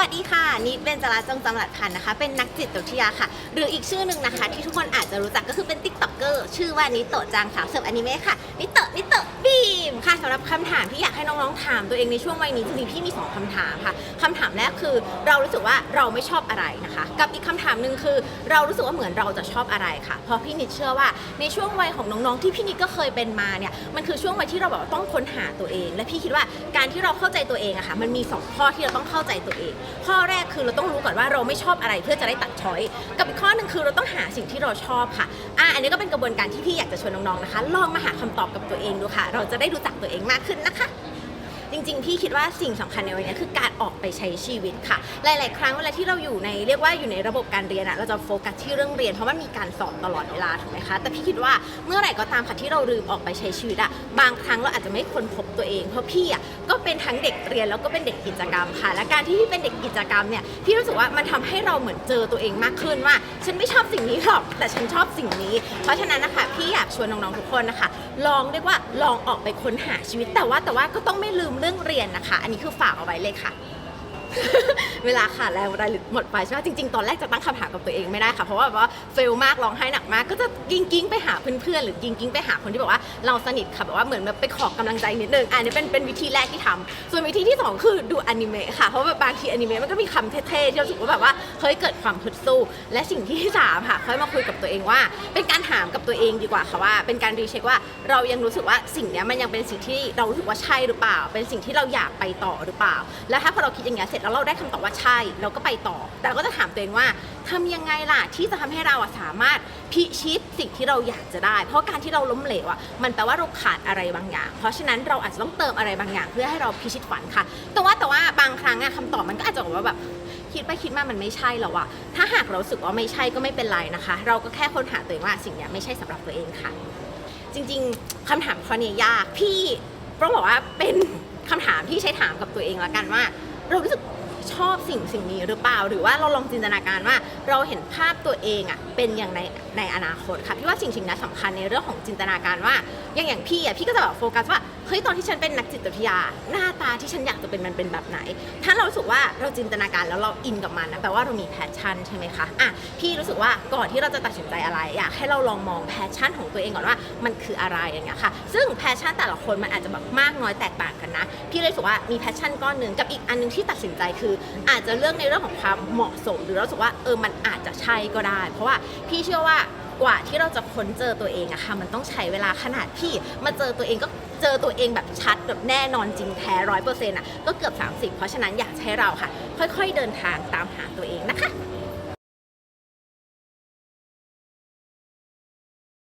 วัสดีค่ะ นิดเบนจราจงจำรัดพันธ์นะคะ เป็นนักจิตวิทยาค่ะ หรืออีกชื่อหนึ่งนะคะ ที่ทุกคนอาจจะรู้จักก็คือเป็นติ๊กต็อกเกอร์ชื่อว่านิโตะจังสาวเสิร์ฟอนิเมะค่ะ นิโตะนิโตะบีมค่ะสำหรับคำถามที่อยากให้น้องๆถามตัวเองในช่วงวัยนี้จริงๆพี่มีสองคำถามค่ะคำถามแรกคือเรารู้สึกว่าเราไม่ชอบอะไรนะคะ กับอีกคำถามหนึ่งคือ เรารู้สึกว่าเหมือนเราจะชอบอะไรค่ะ เพราะพี่นิดเชื่อว่าในช่วงวัยของน้องๆที่พี่นิดก็เคยเป็นมาเนี่ยมันคือช่วงวัยที่เราแบบว่าต้องค้นหาตัวเอง และพี่คิดว่าการที่เราเข้าใจตัวเองอะค่ะมันมีสองข้อที่เราต้องเข้าใจตัวเองข้อแรกคือเราต้องรู้ก่อนว่าเราไม่ชอบอะไรเพื่อจะได้ตัดช้อยกับอีกข้อหนึ่งคือเราต้องหาสิ่งที่เราชอบค่ะอะอันนี้ก็เป็นกระบวนการที่พี่อยากจะชวนน้องๆนะคะ ลองมาหาคำตอบกับตัวเองดูค่ะ เราจะได้รู้จักตัวเองมากขึ้นนะคะ จริง ๆ พี่คิดว่าสิ่งสำคัญในวันนี้คือการออกไปใช้ชีวิตค่ะ หลาย ๆ ครั้งเวลาที่เราอยู่ในเรียกว่าอยู่ในระบบการเรียนอะเราจะโฟกัสที่เรื่องเรียนเพราะมันมีการสอนตลอดเวลาถูกไหมคะแต่พี่คิดว่าเมื่อไหร่ก็ตามค่ะที่เราลืมออกไปใช้ชีวิตอะบางครั้งเราอาจจะไม่ค้นพบตัวเอง เพราะพี่อะก็เป็นทั้งเด็กเรียนแล้วก็เป็นเด็กกิจกรรมค่ะ และการที่พี่เป็นเด็กกิจกรรมเนี่ยพี่รู้สึกว่ามันทำให้เราเหมือนเจอตัวเองมากขึ้นว่า ฉันไม่ชอบสิ่งนี้หรอกแต่ฉันชอบสิ่งนี้ เพราะฉะนั้นนะคะพี่อยากชวนน้องๆทุกคนนะคะ ลองเรียกว่าลองออกไปค้นหาชีวิตแต่ว่าแต่ว่าก็ต้องไม่ลืมเรื่องเรียนนะคะ อันนี้คือฝากเอาไว้เลยค่ะ เวลาขาดแรงเวลาหมดไปใช่ไหมจริง ๆ ตอนแรกจะตั้งคำถามกับตัวเองไม่ได้ค่ะ เพราะว่าแบบว่าเฟลมากร้องไห้หนักมาก ก็จะกิ้งกิ้งไปหาเพื่อนๆหรือกิ้งกิ้งไปหาคนที่บอกว่าเราสนิทค่ะแบบว่าเหมือนแบบไปขอกำลังใจนิดนึงอันนี้เป็นเป็นวิธีแรกที่ทำส่วนวิธีที่สองคือดูอนิเมะค่ะเพราะว่าบางทีอนิเมะมันก็มีคำเท่ๆที่เรารู้สึกว่าแบบว่าเฮ้ยเกิดความฮึดสู้ และสิ่งที่สามค่ะค่อยมาคุยกับตัวเองว่า เป็นการถามกับตัวเองดีกว่าค่ะว่า เป็นการรีเช็คว่าเรายังรู้สึกว่าสิ่งนี้มันยังเป็นสิ่งที่เรารู้สึกว่าใช่หรือเปล่า เป็นสิ่งที่เราอยากไปต่อหรือเปล่า แล้วถ้าพอเราคิดอย่างเงี้เสร็จแล้วเราได้คำตอบว่าใช่ เราก็ไปต่อ แต่เราก็จะถามตัวเองว่าทำยังไงล่ะที่จะทำให้เราสามารถพิชิตสิ่งที่เราอยากจะได้ เพราะการที่เราล้มเหลวอะมันแปลว่าเราขาดอะไรบางอย่าง เพราะฉะนั้นเราอาจจะต้องเติมอะไรบางอย่าง เพื่อให้เราพิชิตฝันค่ะ แต่ว่าแต่ว่าบางครั้งอะคำตอบมันก็อาจจะบอกว่าแบบคิดไปคิดมามันไม่ใช่แล้วอะถ้าหากเราสึกว่าไม่ใช่ก็ไม่เป็นไรนะคะ เราก็แค่ค้นหาตัวเองว่าสิ่งนี้ไม่ใช่สำหรับตัวเองค่ะ จริงๆคำถามข้อนี้ยาก พี่ต้องบอกว่าเป็นคำถามที่ใช้ถามกับตัวเองละกันว่า เรารู้สึก ชอบสิ่งสิ่งนี้หรือเปล่า หรือว่าเราลองจินตนาการว่า เราเห็นภาพตัวเองอะเป็นอย่างในในอนาคตค่ะพี่ว่าสิ่งสิ่งนี้สำคัญในเรื่องของจินตนาการว่า อย่างอย่างพี่อะพี่ก็จะแบบโฟกัสว่าเฮ้ยตอนที่ฉันเป็นนักจิตวิทยา หน้าตาที่ฉันอยากจะเป็นมันเป็นแบบไหน ถ้าเรารู้สึกว่าเราจินตนาการแล้วเราอินกับมันนะแปลว่าเรามีแพชชั่นใช่ไหมคะอะพี่รู้สึกว่าก่อนที่เราจะตัดสินใจอะไรอยากให้เราลองมองแพชชั่นของตัวเองก่อนว่ามันคืออะไรอย่างเงี้ยค่ะ ซึ่งแพชชั่นแต่ละคนมันอาจจะแบบมากน้อยแตกต่างกันนะ พี่เลยรู้สึกว่ามีแพชชั่นก้อนหนึ่งกับอีกอันนึงที่ตัดสินใจคืออาจจะเรื่องในเรื่องของความเหมาะสม หรือเรารู้สึกว่าเออมันอาจจะใช่ก็ได้ เพราะว่าพี่เชื่อว่ากว่าที่เราจะค้นเจอตัวเองอะค่ะมันต้องใช้เวลาขนาดพี่มาเจอตัวเองก็เจอตัวเองแบบชัดแบบแน่นอนจริงแท้ร้อยเปอร์เซ็นต์อะก็เกือบ 30 เพราะฉะนั้นอยากให้เราค่ะ ค่อยๆเดินทางตามหาตัวเองนะคะ